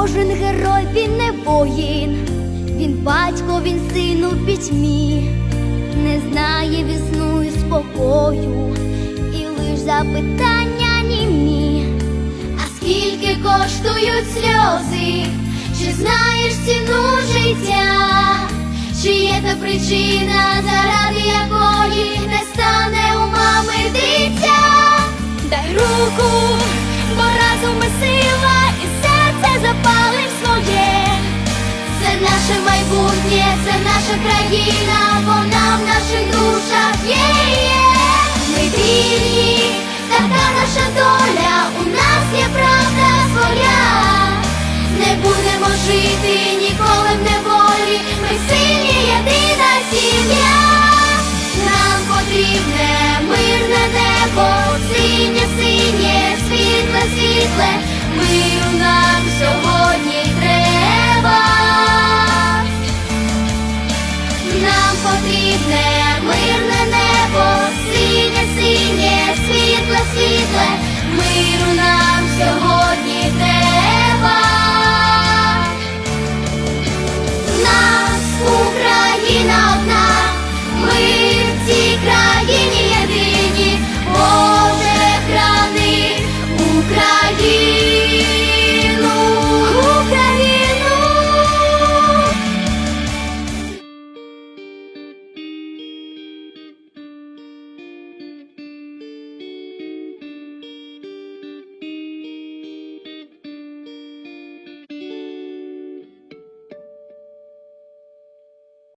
Кожен герой він не воїн, він батько, він син у пітьмі, не знає вісну і спокою, і лиш запитання німі. А скільки коштують сльози? Чи знаєш ціну життя? Чи є та причина, заради якої не це наша країна, вона в наших душах є. Ми вільні, така наша доля, у нас є правда своя. Не будемо жити ніколи в неволі, ми сильні, єдина сім'я. Нам потрібне мирне небо, синє, синє, світле, світле, миру